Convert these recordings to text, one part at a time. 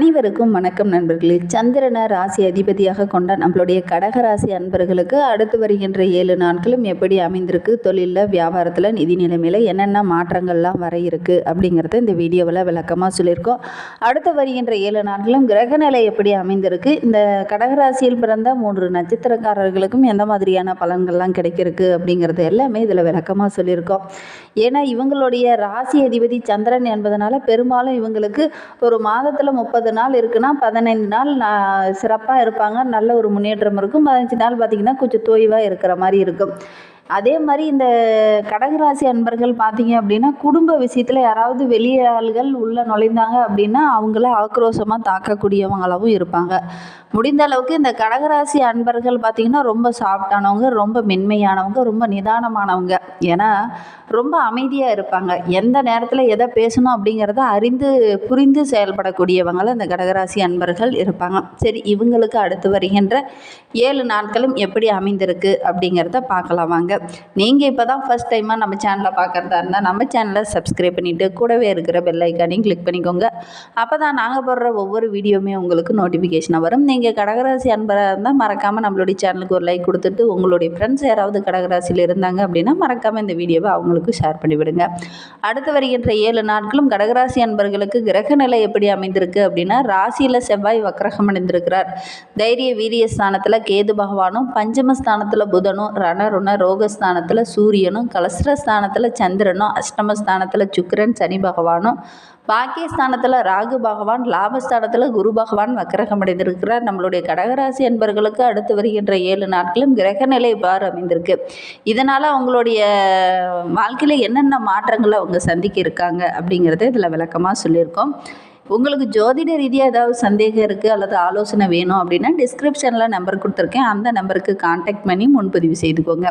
அனைவருக்கும் வணக்கம் நண்பர்களே. சந்திரனை ராசி அதிபதியாக கொண்ட நம்மளுடைய கடகராசி அன்பர்களுக்கு அடுத்து வருகின்ற ஏழு நாட்களும் எப்படி அமைந்திருக்கு? தொழிலில் வியாபாரத்தில் நிதி நிலைமையில் என்னென்ன மாற்றங்கள்லாம் வர இருக்கு? அப்படிங்கிறத இந்த வீடியோவில் விளக்கமாக சொல்லியிருக்கோம். அடுத்து வருகின்ற ஏழு நாட்களும் கிரகநிலை எப்படி அமைந்திருக்கு? இந்த கடகராசியில் பிறந்த மூன்று நட்சத்திரக்காரர்களுக்கும் எந்த மாதிரியான பலன்கள்லாம் கிடைக்கிருக்கு? அப்படிங்கிறது எல்லாமே இதில் விளக்கமாக சொல்லியிருக்கோம். ஏன்னா இவங்களுடைய ராசி அதிபதி சந்திரன் என்பதனால பெரும்பாலும் இவங்களுக்கு ஒரு மாதத்தில் முப்பது நாள் இருக்குன்னா பதினைந்து நாள் நான் சிறப்பாக இருப்பாங்க. நல்ல ஒரு முன்னேற்றம் இருக்கும். பதினஞ்சு நாள் பார்த்திங்கன்னா கொஞ்சம் தோய்வாக இருக்கிற மாதிரி இருக்கும். அதே மாதிரி இந்த கடகராசி அன்பர்கள் பார்த்தீங்க அப்படின்னா குடும்ப விஷயத்தில் யாராவது வெளியாள்கள் உள்ளே நுழைந்தாங்க அப்படின்னா அவங்கள ஆக்ரோஷமாக தாக்கக்கூடியவங்களாகவும் இருப்பாங்க. முடிந்த அளவுக்கு இந்த கடகராசி அன்பர்கள் பார்த்திங்கன்னா ரொம்ப சாஃப்டானவங்க ரொம்ப மென்மையானவங்க ரொம்ப நிதானமானவங்க. ஏன்னா ரொம்ப அமைதியாக இருப்பாங்க. எந்த நேரத்தில் எதை பேசணும் அப்படிங்கிறத அறிந்து புரிந்து செயல்படக்கூடியவங்களும் இந்த கடகராசி அன்பர்கள் இருப்பாங்க. சரி இவங்களுக்கு அடுத்து வருகின்ற ஏழு நாட்களும் எப்படி அமைந்திருக்கு அப்படிங்கிறத பார்க்கலாம் வாங்க. நீங்கள் இப்போ தான் ஃபஸ்ட் டைமாக நம்ம சேனலை பார்க்குறதா இருந்தால் நம்ம சேனலை சப்ஸ்கிரைப் பண்ணிவிட்டு கூடவே இருக்கிற பெல் ஐக்கானையும் கிளிக் பண்ணிக்கோங்க. அப்போ தான் நாங்கள் போடுற ஒவ்வொரு வீடியோவுமே உங்களுக்கு நோட்டிஃபிகேஷனாக வரும். நீங்கள் கடகராசி அன்பராக இருந்தால் மறக்காமல் நம்மளுடைய சேனலுக்கு ஒரு லைக் கொடுத்துட்டு உங்களுடைய ஃப்ரெண்ட்ஸ் யாராவது கடகராசியில் இருந்தாங்க அப்படின்னா மறக்காமல் இந்த வீடியோவை அவங்களுக்கு ஷேர் பண்ணிவிடுங்க. அடுத்து வருகின்ற ஏழு நாட்களும் கடகராசி அன்பர்களுக்கு கிரக நிலை எப்படி அமைந்திருக்கு அப்படின்னா ராசியில் செவ்வாய் வக்கரகம் அடைந்திருக்கிறார் தைரிய வீரிய ஸ்தானத்தில் கேது பகவானும் பஞ்சமஸ்தானத்தில் புதனும் ரணருண யோகஸ்தானத்தில் சூரியனும் கலஸ்ரஸ்தானத்தில் சந்திரனும் அஷ்டமஸ்தானத்தில் சுக்கரன் சனி பகவானும் பாக்கியஸ்தானத்தில் ராகு பகவான் லாபஸ்தானத்தில் குரு பகவான் வக்கரகம் அடைந்திருக்கிறார். நம்மளுடைய கடகராசி அன்பர்களுக்கு அடுத்து வருகின்ற ஏழு நாட்களும் கிரகநிலை பார் அமைந்திருக்கு. இதனால் அவங்களுடைய வாழ்க்கையில் என்னென்ன மாற்றங்களை அவங்க சந்திக்க இருக்காங்க அப்படிங்கிறத இதில் விளக்கமாக சொல்லியிருக்கோம். உங்களுக்கு ஜோதிட ரீதியாக ஏதாவது சந்தேகம் இருக்குது அல்லது ஆலோசனை வேணும் அப்படின்னா டிஸ்கிரிப்ஷனில் நம்பர் கொடுத்துருக்கேன். அந்த நம்பருக்கு காண்டாக்ட் பண்ணி முன்பதிவு செய்துக்கோங்க.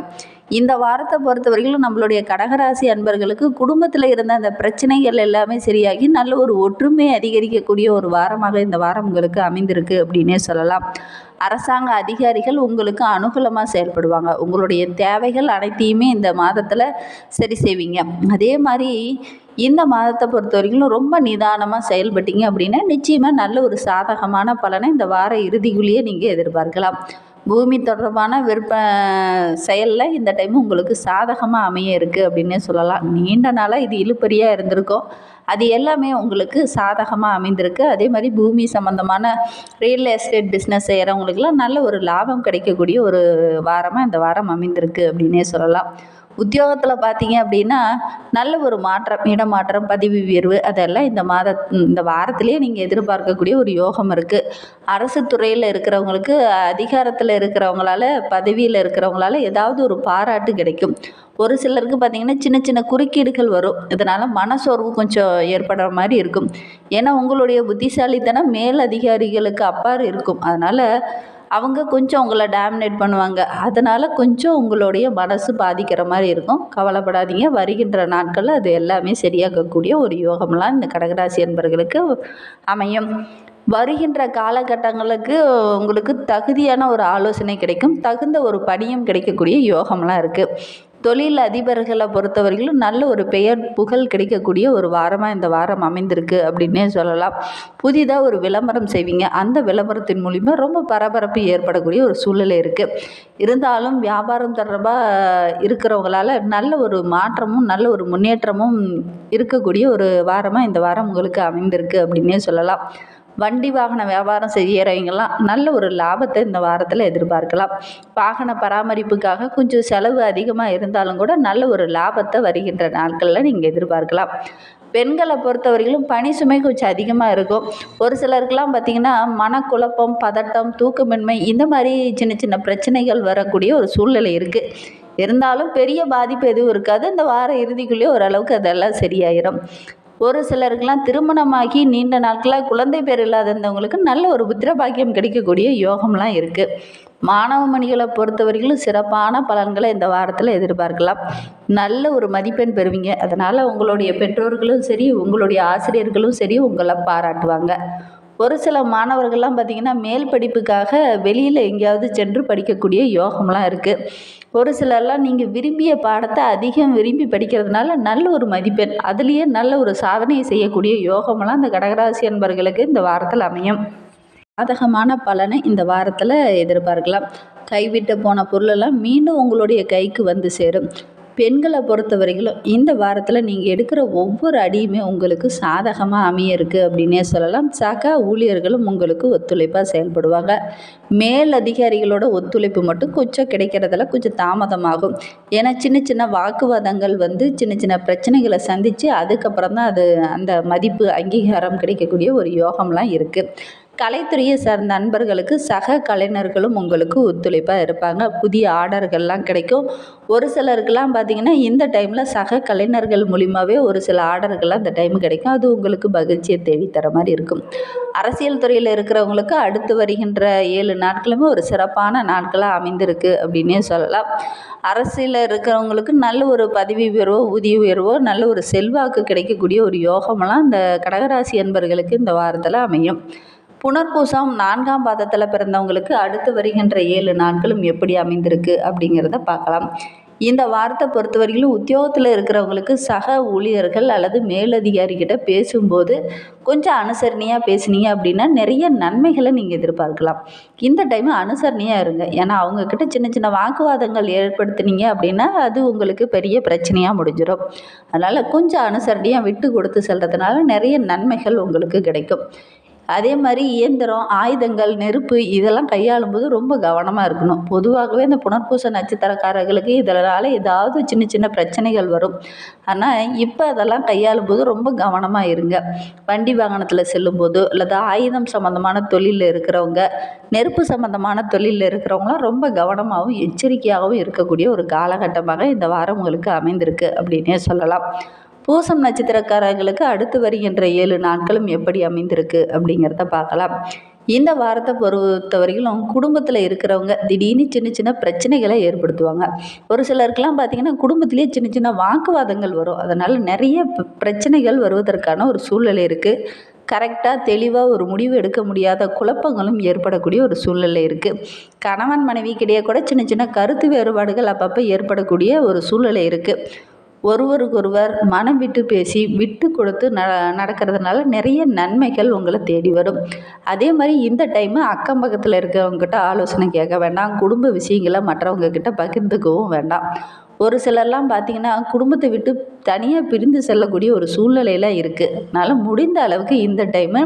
இந்த வாரத்தை பொறுத்தவரையிலும் நம்மளுடைய கடகராசி அன்பர்களுக்கு குடும்பத்தில் இருந்த அந்த பிரச்சனைகள் எல்லாமே சரியாகி நல்ல ஒரு ஒற்றுமை அதிகரிக்கக்கூடிய ஒரு வாரமாக இந்த வாரம் உங்களுக்கு அமைந்திருக்கு அப்படின்னே சொல்லலாம். அரசாங்க அதிகாரிகள் உங்களுக்கு அனுகூலமாக செயல்படுவாங்க. உங்களுடைய தேவைகள் அனைத்தையுமே இந்த மாதத்தில் சரி செய்வீங்க. அதே மாதிரி இந்த மாதத்தை பொறுத்த வரைக்கும் ரொம்ப நிதானமாக செயல்பட்டீங்க அப்படின்னா நிச்சயமாக நல்ல ஒரு சாதகமான பலனை இந்த வார இறுதிக்குள்ளேயே நீங்கள் எதிர்பார்க்கலாம். பூமி தொடர்பான விருப்ப செயலில் இந்த டைம் உங்களுக்கு சாதகமாக அமைய இருக்குது அப்படின்னே சொல்லலாம். நீண்ட நாளாக இது இழுப்பறியாக இருந்திருக்கும். அது எல்லாமே உங்களுக்கு சாதகமாக அமைந்திருக்கு. அதே மாதிரி பூமி சம்மந்தமான ரியல் எஸ்டேட் பிஸ்னஸ் செய்கிறவங்களுக்குலாம் நல்ல ஒரு லாபம் கிடைக்கக்கூடிய ஒரு வாரமாக இந்த வாரம் அமைந்திருக்கு அப்படின்னே சொல்லலாம். உத்தியோகத்தில் பார்த்தீங்க அப்படின்னா நல்ல ஒரு மாற்றம் இடமாற்றம் பதவி உயர்வு அதெல்லாம் இந்த மாத இந்த வாரத்திலேயே நீங்கள் எதிர்பார்க்கக்கூடிய ஒரு யோகம் இருக்குது அரசு துறையில் இருக்கிறவங்களுக்கு அதிகாரத்தில் இருக்கிறவங்களால பதவியில் இருக்கிறவங்களால ஏதாவது ஒரு பாராட்டு கிடைக்கும். ஒரு சிலருக்கு பார்த்திங்கன்னா சின்ன சின்ன குறுக்கீடுகள் வரும். இதனால் மனசோர்வு கொஞ்சம் ஏற்படுற மாதிரி இருக்கும். ஏன்னா உங்களுடைய புத்திசாலித்தனம் மேல் அதிகாரிகளுக்கு அப்பாறு இருக்கும். அதனால் அவங்க கொஞ்சம் உங்களை டேமினேட் பண்ணுவாங்க. அதனால் கொஞ்சம் உங்களுடைய மனசு பாதிக்கிற மாதிரி இருக்கும். கவலைப்படாதீங்க. வருகின்ற நாட்களில் அது எல்லாமே சரியாகக்கூடிய ஒரு யோகம்லாம் இந்த கடகராசி என்பர்களுக்கு அமையும். வருகின்ற காலகட்டங்களுக்கு உங்களுக்கு தகுதியான ஒரு ஆலோசனை கிடைக்கும். தகுந்த ஒரு பணியும் கிடைக்கக்கூடிய யோகம்லாம் இருக்குது தொழில் அதிபர்களை பொறுத்தவரையிலும் நல்ல ஒரு பெயர் புகழ் கிடைக்கக்கூடிய ஒரு வாரமாக இந்த வாரம் அமைந்திருக்கு அப்படின்னே சொல்லலாம். புதிதாக ஒரு விளம்பரம் செய்வீங்க. அந்த விளம்பரத்தின் மூலிமா ரொம்ப பரபரப்பு ஏற்படக்கூடிய ஒரு சூழ்நிலை இருக்குது இருந்தாலும் வியாபாரம் தொடர்பாக இருக்கிறவங்களால நல்ல ஒரு மாற்றமும் நல்ல ஒரு முன்னேற்றமும் இருக்கக்கூடிய ஒரு வாரமாக இந்த வாரம் உங்களுக்கு அமைந்திருக்கு அப்படின்னே சொல்லலாம். வண்டி வாகன வியாபாரம் செய்கிறவங்கெல்லாம் நல்ல ஒரு லாபத்தை இந்த வாரத்தில் எதிர்பார்க்கலாம். வாகன பராமரிப்புக்காக கொஞ்சம் செலவு அதிகமாக இருந்தாலும் கூட நல்ல ஒரு லாபத்தை வருகின்ற நாட்களில் நீங்கள் எதிர்பார்க்கலாம். பெண்களை பொறுத்தவரையிலும் பணி சுமை கொஞ்சம் அதிகமாக இருக்கும். ஒரு சிலருக்கெல்லாம் பார்த்திங்கன்னா மனக்குழப்பம் பதட்டம் தூக்கமின்மை இந்த மாதிரி சின்ன சின்ன பிரச்சனைகள் வரக்கூடிய ஒரு சூழ்நிலை இருக்குது இருந்தாலும் பெரிய பாதிப்பு எதுவும் இருக்காது. இந்த வார இறுதிக்குள்ளேயே ஓரளவுக்கு அதெல்லாம் சரியாயிரும். ஒரு சிலருக்கெல்லாம் திருமணமாகி நீண்ட நாட்களாக குழந்தை பேர் இல்லாதவங்களுக்கு நல்ல ஒரு புத்திர பாக்கியம் கிடைக்கக்கூடிய யோகம்லாம் இருக்குது மாணவ மணிகளை பொறுத்தவரையிலும் சிறப்பான பலன்களை இந்த வாரத்தில் எதிர்பார்க்கலாம். நல்ல ஒரு மதிப்பெண் பெறுவீங்க. அதனால் உங்களுடைய பெற்றோர்களும் சரி உங்களுடைய ஆசிரியர்களும் சரி உங்களை பாராட்டுவாங்க. ஒரு சில மாணவர்கள்லாம் பார்த்திங்கன்னா மேல் படிப்புக்காக வெளியில் எங்கேயாவது சென்று படிக்கக்கூடிய யோகம்லாம் இருக்குது ஒரு சிலர்லாம் நீங்கள் விரும்பிய பாடத்தை அதிகம் விரும்பி படிக்கிறதுனால நல்ல ஒரு மதிப்பெண் அதுலேயே நல்ல ஒரு சாதனையை செய்யக்கூடிய யோகமெல்லாம் இந்த கடகராசி அன்பர்களுக்கு இந்த வாரத்தில் அமையும். சாதகமான பலனை இந்த வாரத்தில் எதிர்பார்க்கலாம். கைவிட்டு போன பொருளெல்லாம் மீண்டும் உங்களுடைய கைக்கு வந்து சேரும். பெண்களை பொறுத்த வரைக்கும் இந்த வாரத்தில் நீங்கள் எடுக்கிற ஒவ்வொரு அடியுமே உங்களுக்கு சாதகமாக அமைய இருக்குது அப்படின்னே சொல்லலாம். சக ஊழியர்களும் உங்களுக்கு ஒத்துழைப்பாக செயல்படுவாங்க. மேல் அதிகாரிகளோட ஒத்துழைப்பு மட்டும் கொஞ்சம் கிடைக்கிறதுல கொஞ்சம் தாமதமாகும். ஏன்னா சின்ன சின்ன வாக்குவாதங்கள் வந்து சின்ன சின்ன பிரச்சனைகளை சந்தித்து அதுக்கப்புறம் தான் அது அந்த மதிப்பு அங்கீகாரம் கிடைக்கக்கூடிய ஒரு யோகம்லாம் இருக்குது கலைத்துறையை சார்ந்த நண்பர்களுக்கு சக கலைஞர்களும் உங்களுக்கு ஒத்துழைப்பாக இருப்பாங்க. புதிய ஆர்டர்கள்லாம் கிடைக்கும். ஒரு சிலருக்கெல்லாம் பார்த்திங்கன்னா இந்த டைமில் சக கலைஞர்கள் மூலிமாவே ஒரு சில ஆர்டர்கள்லாம் இந்த டைம் கிடைக்கும். அது உங்களுக்கு மகிழ்ச்சியை தேடித்தர மாதிரி இருக்கும். அரசியல் துறையில் இருக்கிறவங்களுக்கு அடுத்து வருகின்ற ஏழு நாட்களுமே ஒரு சிறப்பான நாட்களாக அமைந்திருக்கு அப்படின்னே சொல்லலாம். அரசியலில் இருக்கிறவங்களுக்கு நல்ல ஒரு பதவி உயர்வோ ஊதிய உயர்வோ நல்ல ஒரு செல்வாக்கு கிடைக்கக்கூடிய ஒரு யோகமெல்லாம் இந்த கடகராசி என்பர்களுக்கு இந்த வாரத்தில் அமையும். புனர்பூசம் நான்காம் பாதத்தில் பிறந்தவங்களுக்கு அடுத்து வருகின்ற ஏழு நாட்களும் எப்படி அமைந்திருக்கு அப்படிங்கிறத பார்க்கலாம். இந்த வாரத்தை பொறுத்தவரையிலும் உத்தியோகத்தில் இருக்கிறவங்களுக்கு சக ஊழியர்கள் அல்லது மேலதிகாரிகிட்ட பேசும்போது கொஞ்சம் அனுசரணையாக பேசுனீங்க அப்படின்னா நிறைய நன்மைகளை நீங்கள் எதிர்பார்க்கலாம். இந்த டைம் அனுசரணையாக இருங்க. ஏன்னா அவங்கக்கிட்ட சின்ன சின்ன வாக்குவாதங்கள் ஏற்படுத்துனீங்க அப்படின்னா அது உங்களுக்கு பெரிய பிரச்சனையாக முடிஞ்சிடும் அதனால் கொஞ்சம் அனுசரணையாக விட்டு கொடுத்து செல்கிறதுனால நிறைய நன்மைகள் உங்களுக்கு கிடைக்கும். அதே மாதிரி இயந்திரம் ஆயுதங்கள் நெருப்பு இதெல்லாம் கையாளும் போது ரொம்ப கவனமாக இருக்கணும். பொதுவாகவே இந்த புனர்பூச நட்சத்திரக்காரர்களுக்கு இதனால் ஏதாவது சின்ன சின்ன பிரச்சனைகள் வரும். ஆனால் இப்போ அதெல்லாம் கையாளும் போது ரொம்ப கவனமாக இருங்க. வண்டி வாகனத்தில் செல்லும்போது அல்லது ஆயுதம் சம்மந்தமான தொழிலில் இருக்கிறவங்க நெருப்பு சம்மந்தமான தொழிலில் இருக்கிறவங்களாம் ரொம்ப கவனமாகவும் எச்சரிக்கையாகவும் இருக்கக்கூடிய ஒரு காலகட்டமாக இந்த வாரம் உங்களுக்கு அமைந்திருக்கு அப்படின்னே சொல்லலாம். பூசம் நட்சத்திரக்காரர்களுக்கு அடுத்து வருகின்ற ஏழு நாட்களும் எப்படி அமைந்திருக்கு அப்படிங்கிறத பார்க்கலாம். இந்த வாரத்தை பொறுத்தவரையிலும் குடும்பத்தில் இருக்கிறவங்க திடீர்னு சின்ன சின்ன பிரச்சனைகளை ஏற்படுத்துவாங்க. ஒரு சிலருக்கெல்லாம் பார்த்திங்கன்னா குடும்பத்திலேயே சின்ன சின்ன வாக்குவாதங்கள் வரும். அதனால் நிறைய பிரச்சனைகள் வருவதற்கான ஒரு சூழ்நிலை இருக்குது கரெக்டாக தெளிவாக ஒரு முடிவு எடுக்க முடியாத குழப்பங்களும் ஏற்படக்கூடிய ஒரு சூழ்நிலை இருக்குது கணவன் மனைவிக்கிடையே கூட சின்ன சின்ன கருத்து வேறுபாடுகள் அப்பப்போ ஏற்படக்கூடிய ஒரு சூழ்நிலை இருக்குது ஒருவருக்கொருவர் மனம் விட்டு பேசி விட்டு கொடுத்து ந நடக்கிறதுனால நிறைய நன்மைகள் உங்களை தேடி வரும். அதே மாதிரி இந்த டைமு அக்கம் பக்கத்தில் இருக்கிறவங்ககிட்ட ஆலோசனை கேட்க வேண்டாம். குடும்ப விஷயங்களை மற்றவங்க கிட்ட பகிர்ந்துக்கவும் வேண்டாம். ஒரு சிலர்லாம் பார்த்திங்கன்னா குடும்பத்தை விட்டு தனியாக பிரிந்து செல்லக்கூடிய ஒரு சூழ்நிலையில் இருக்குது அதனால் முடிந்த அளவுக்கு இந்த டைமு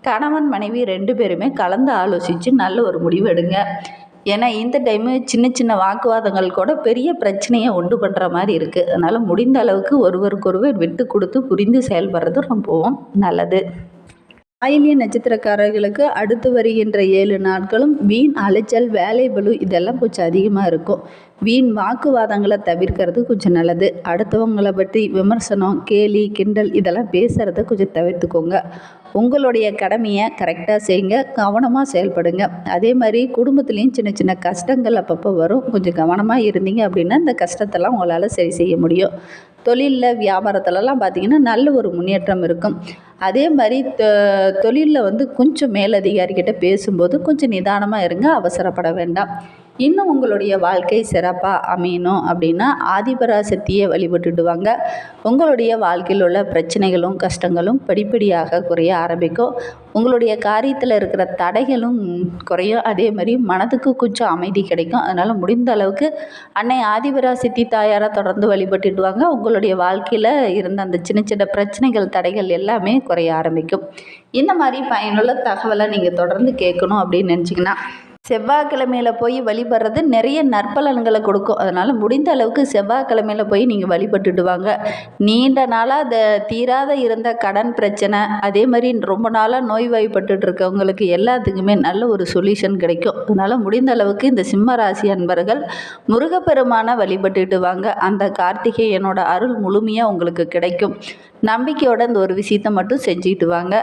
கணவன் மனைவி ரெண்டு பேருமே கலந்து ஆலோசித்து நல்ல ஒரு முடிவு எடுங்க. ஏன்னா இந்த டைமு சின்ன சின்ன வாக்குவாதங்கள் கூட பெரிய பிரச்சனையை உண்டு பண்ணுற மாதிரி இருக்குது அதனால் முடிந்த அளவுக்கு ஒருவருக்கொருவர் விட்டு கொடுத்து புரிந்து செயல்படுறது ரொம்பவும் நல்லது. ஆயிலிய நட்சத்திரக்காரர்களுக்கு அடுத்து வருகின்ற ஏழு நாட்களும் வீண் அலைச்சல் வேலை பலு இதெல்லாம் கொஞ்சம் அதிகமாக இருக்கும். வீண் வாக்குவாதங்களை தவிர்க்கிறது கொஞ்சம் நல்லது. அடுத்தவங்களை பற்றி விமர்சனம் கேலி கிண்டல் இதெல்லாம் பேசுகிறத கொஞ்சம் தவிர்த்துக்கோங்க. உங்களுடைய கடமையை கரெக்டாக செய்யுங்க கவனமாக செயல்படுங்க. அதே மாதிரி குடும்பத்துலேயும் சின்ன சின்ன கஷ்டங்கள் அப்பப்போ வரும். கொஞ்சம் கவனமாக இருந்தீங்க அப்படின்னா இந்த கஷ்டத்தெல்லாம் உங்களால் சரி செய்ய முடியும். தொழிலில் வியாபாரத்துலலாம் பார்த்திங்கன்னா நல்ல ஒரு முன்னேற்றம் இருக்கும். அதே மாதிரி தொழிலில் வந்து கொஞ்சம் மேலதிகாரிக்கிட்ட பேசும்போது கொஞ்சம் நிதானமாக இருங்க அவசரப்பட வேண்டாம். இன்னும் உங்களுடைய வாழ்க்கை சிறப்பாக அமையணும் அப்படின்னா ஆதிபராசக்தியை வழிபட்டுடுவாங்க. உங்களுடைய வாழ்க்கையில் உள்ள பிரச்சனைகளும் கஷ்டங்களும் படிப்படியாக குறைய ஆரம்பிக்கும். உங்களுடைய காரியத்தில் இருக்கிற தடைகளும் குறையும். அதே மாதிரி மனதுக்கு கொஞ்சம் அமைதி கிடைக்கும். அதனால் முடிந்த அளவுக்கு அன்னை ஆதிபராசக்தி தாயாரை தொடர்ந்து வழிபட்டுடுவாங்க. உங்களுடைய வாழ்க்கையில் இருந்த அந்த சின்ன சின்ன பிரச்சனைகள் தடைகள் எல்லாமே குறைய ஆரம்பிக்கும். இந்த மாதிரி பயனுள்ள தகவலை நீங்கள் தொடர்ந்து கேட்கணும் அப்படின்னு நினச்சிங்கன்னா செவ்வாய்க்கிழமையில் போய் வழிபடுறது நிறைய நற்பலன்களை கொடுக்கும். அதனால் முடிந்த அளவுக்கு செவ்வாய்க்கிழமையில் போய் நீங்கள் வழிபட்டுட்டு வாங்க. நீண்ட நாளாக அந்த தீராத இருந்த கடன் பிரச்சனை அதே மாதிரி ரொம்ப நாளாக நோய்வாய்ப்பட்டு இருக்கவங்களுக்கு எல்லாத்துக்குமே நல்ல ஒரு சொல்யூஷன் கிடைக்கும். அதனால் முடிந்த அளவுக்கு இந்த சிம்ம ராசி அன்பர்கள் முருகப்பெருமான வழிபட்டுட்டு வாங்க. அந்த கார்த்திகேயனோட அருள் முழுமையாக உங்களுக்கு கிடைக்கும். நம்பிக்கையோட இந்த ஒரு விஷயத்தை மட்டும் செஞ்சுக்கிட்டு வாங்க.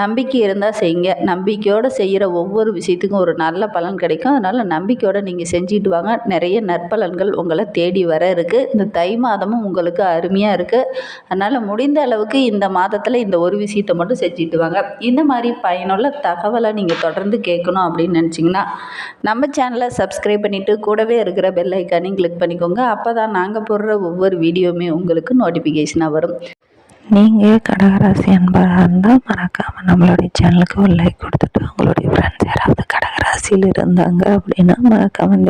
நம்பிக்கை இருந்தால் செய்யுங்க. நம்பிக்கையோடு செய்கிற ஒவ்வொரு விஷயத்துக்கும் ஒரு நல்ல பலன் பலன் கிடைக்கும். அதனால் நம்பிக்கையோடு நீங்கள் செஞ்சுட்டு வாங்க. நிறைய நற்பலன்கள் உங்களை தேடி வர இருக்குது இந்த தை மாதமும் உங்களுக்கு அருமையாக இருக்குது அதனால் முடிந்த அளவுக்கு இந்த மாதத்தில் இந்த ஒரு விஷயத்தை மட்டும் செஞ்சுட்டு வாங்க. இந்த மாதிரி பயனுள்ள தகவலை நீங்கள் தொடர்ந்து கேட்கணும் அப்படின்னு நினச்சிங்கன்னா நம்ம சேனலை சப்ஸ்கிரைப் பண்ணிவிட்டு கூடவே இருக்கிற பெல் ஐக்கானையும் கிளிக் பண்ணிக்கோங்க. அப்போ தான் நாங்கள் போடுற ஒவ்வொரு வீடியோவுமே உங்களுக்கு நோட்டிஃபிகேஷனாக வரும். நீங்கள் கடகராசி அன்பராக இருந்தால் மறக்காமல் நம்மளுடைய சேனலுக்கு ஒரு லைக் கொடுத்துட்டு உங்களுடைய ஃப்ரெண்ட்ஸ் யாராவது கடகராசியில் இருந்தாங்க அப்படின்னா மறக்காமல் இந்த